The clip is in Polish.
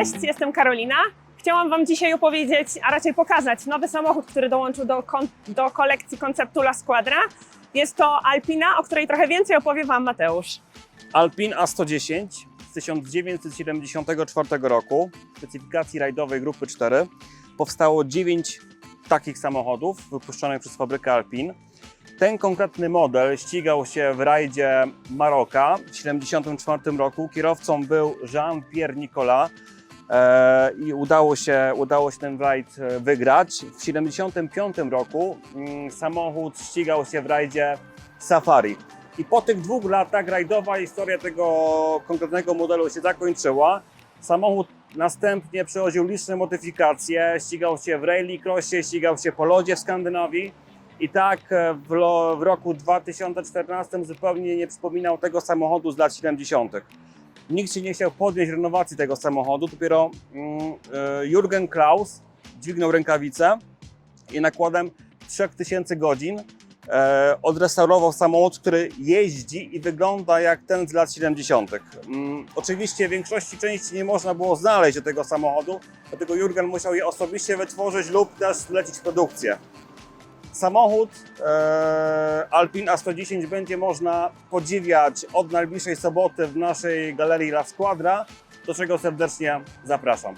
Cześć, jestem Karolina. Chciałam Wam dzisiaj opowiedzieć, a raczej pokazać nowy samochód, który dołączył do, do kolekcji konceptu La Squadra. Jest to Alpina, o której trochę więcej opowie Wam Mateusz. Alpin A110 z 1974 roku, specyfikacji rajdowej grupy 4. Powstało 9 takich samochodów wypuszczonych przez fabrykę Alpin. Ten konkretny model ścigał się w rajdzie Maroka w 1974 roku. Kierowcą był Jean-Pierre Nicolas i udało się, udało się ten rajd e, wygrać. W 1975 roku mm, samochód ścigał się w rajdzie Safari. I po tych dwóch latach rajdowa historia tego konkretnego modelu się zakończyła. Samochód następnie przechodził liczne modyfikacje, ścigał się w rallycrossie, ścigał się po lodzie w Skandynawii. I tak e, w, lo, w roku 2014 zupełnie nie przypominał tego samochodu z lat 70. Nikt się nie chciał podjąć renowacji tego samochodu. Dopiero mm, e, Jurgen Klaus dźwignął rękawicę i nakładem 3000 godzin e, odrestaurował samochód, który jeździ i wygląda jak ten z lat 70. Mm, oczywiście większości części nie można było znaleźć do tego samochodu, dlatego Jurgen musiał je osobiście wytworzyć lub też zlecić produkcję. Samochód e, Alpin A110 będzie można podziwiać od najbliższej soboty w naszej galerii La Squadra, do czego serdecznie zapraszam.